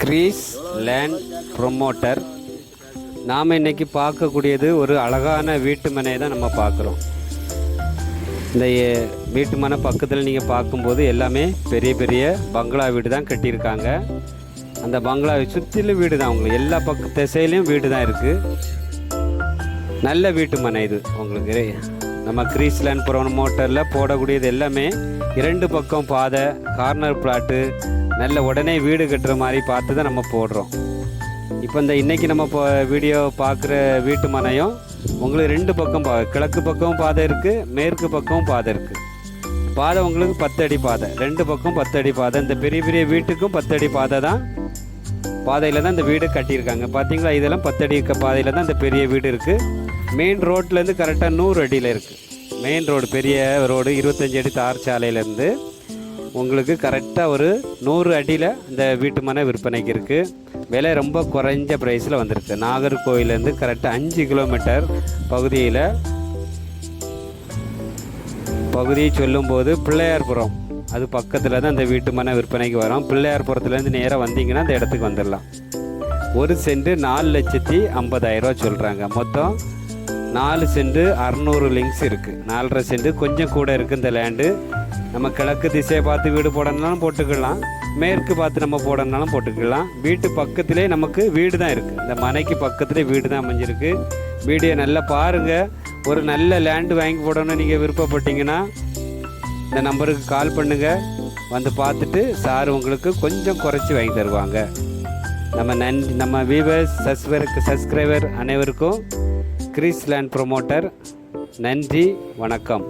Greece land promoter. நாம் இன்னைக்கு பார்க்கக்கூடியது ஒரு அழகான வீட்டு மனையை தான் நம்ம பார்க்குறோம். இந்த வீட்டு மனை பக்கத்தில் நீங்கள் பார்க்கும்போது எல்லாமே பெரிய பெரிய பங்களா வீடு தான் கட்டியிருக்காங்க. அந்த பங்களாவை சுற்றிலும் வீடு தான் உங்களுக்கு எல்லா பக்க திசையிலையும் வீடு தான் இருக்குது நல்ல வீட்டு மனை இது உங்களுக்கு. நம்ம கிரீஸ்லேண்ட் ப்ரொமோட்டரில் போடக்கூடியது எல்லாமே இரண்டு பக்கம் பாதை கார்னர் பிளாட்டு நல்ல உடனே வீடு கட்டுற மாதிரி பார்த்து தான் நம்ம போடுறோம். இப்போ இந்த இன்றைக்கி நம்ம இப்போ வீடியோ பார்க்குற வீட்டு மனையும் உங்களுக்கு ரெண்டு பக்கம் பா கிழக்கு பக்கமும் பாதை இருக்குது மேற்கு பக்கமும் பாதை இருக்குது பாதை உங்களுக்கு பத்து அடி பாதை ரெண்டு பக்கம் பத்து அடி பாதை. இந்த பெரிய பெரிய வீட்டுக்கும் பத்து அடி பாதை தான். பாதையில் தான் இந்த வீடு கட்டியிருக்காங்க. பார்த்தீங்களா? இதெல்லாம் பத்தடி இருக்க பாதையில் தான் இந்த பெரிய வீடு இருக்குது மெயின் ரோட்லேருந்து கரெக்டாக நூறு அடியில் இருக்குது மெயின் ரோடு பெரிய ரோடு இருபத்தஞ்சி அடி தார் சாலையிலேருந்து உங்களுக்கு கரெக்டாக ஒரு நூறு அடியில் இந்த வீட்டு மனை விற்பனைக்கு இருக்குது விலை ரொம்ப குறைஞ்ச ப்ரைஸில் வந்திருக்கு. நாகர்கோவிலேருந்து கரெக்டாக அஞ்சு கிலோமீட்டர் பகுதியில் பகுதியை சொல்லும்போது பிள்ளையார்புரம். அது பக்கத்தில் தான் இந்த வீட்டு மனை விற்பனைக்கு வரும். பிள்ளையார்புரத்துலேருந்து நேராக வந்தீங்கன்னா அந்த இடத்துக்கு வந்துடலாம். ஒரு சென்ட் நாலு லட்சத்தி ஐம்பதாயிரரூவா சொல்கிறாங்க மொத்தம் நாலு சென்ட் அறநூறு லிங்க்ஸ் இருக்குது நாலரை சென்ட் கொஞ்சம் கூட இருக்குது இந்த லேண்டு நம்ம கிழக்கு திசையை பார்த்து வீடு போடணும்னாலும் போட்டுக்கலாம். மேற்கு பார்த்து நம்ம போடணும்னாலும் போட்டுக்கலாம். வீட்டு பக்கத்திலே நமக்கு வீடு தான் இருக்குது இந்த மனைக்கு பக்கத்திலே வீடு தான் அமைஞ்சிருக்கு. வீடியோ நல்லா பாருங்கள் ஒரு நல்ல லேண்டு வாங்கி போடணும்னு நீங்கள் விருப்பப்பட்டீங்கன்னா இந்த நம்பருக்கு கால் பண்ணுங்கள் வந்து பார்த்துட்டு சார் உங்களுக்கு கொஞ்சம் குறைச்சி வாங்கி தருவாங்க. நம்ம நன் நம்ம வீவர்ஸ் சஸ்வர் சப்ஸ்கிரைபர் அனைவருக்கும் கிரீஸ் லேண்ட் ப்ரொமோட்டர் நன்றி வணக்கம்.